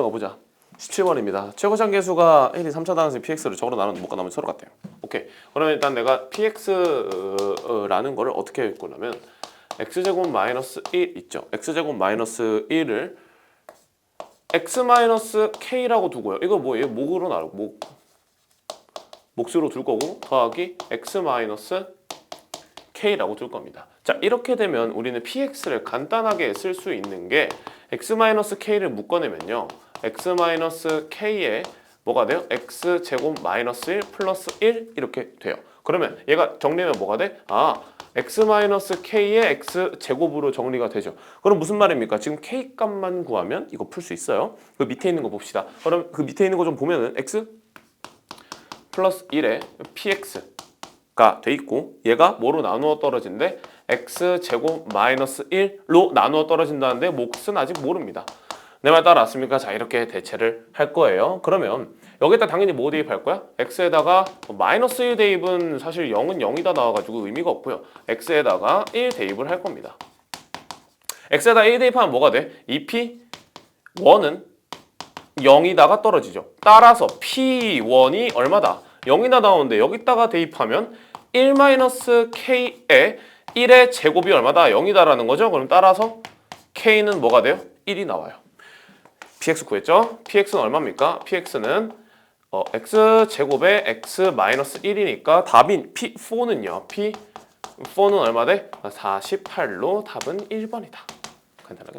들어가 보자. 17번입니다. 최고장 계수가 1이 3차 단위에서 px를 적으로 나누는 못가 나면 서로 같대요. 오케이. 그러면 일단 내가 px라는 거를 어떻게 읽고 나면 x제곱 마이너스 1 있죠. x제곱 마이너스 1을 x 마이너스 k라고 두고요. 이거 뭐예요? 목으로 나누고 목 몫으로 둘 거고 더하기 x 마이너스 k라고 둘 겁니다. 자 이렇게 되면 우리는 px를 간단하게 쓸 수 있는 게 x 마이너스 k를 묶어내면요 x 마이너스 k에 뭐가 돼요? x 제곱 마이너스 1 플러스 1 이렇게 돼요. 그러면 얘가 정리하면 뭐가 돼? 아 x 마이너스 k의 x 제곱으로 정리가 되죠. 그럼 무슨 말입니까? 지금 k 값만 구하면 이거 풀 수 있어요. 그 밑에 있는 거 봅시다. 그럼 그 밑에 있는 거 좀 보면은 x 플러스 1에 px가 돼 있고 얘가 뭐로 나누어 떨어진대? x 제곱 마이너스 1로 나누어 떨어진다는데 몫은 아직 모릅니다. 내 말 따라왔습니까? 자 이렇게 대체를 할 거예요. 그러면 여기다 당연히 뭐 대입할 거야? x에다가 뭐 마이너스 1 대입은 사실 0은 0이다 나와가지고 의미가 없고요. x에다가 1 대입을 할 겁니다. x에다 1 대입하면 뭐가 돼? 2p 1은 0이다가 떨어지죠. 따라서 P1이 얼마다? 0이나 나오는데 여기다가 대입하면 1-K에 1의 제곱이 얼마다? 0이다라는 거죠. 그럼 따라서 K는 뭐가 돼요? 1이 나와요. PX 구했죠? PX는 얼마입니까? PX는 어, X 제곱에 X 마이너스 1이니까 답인 P4는요. P4는 얼마 돼? 48로 답은 1번이다. 간단하게 나와.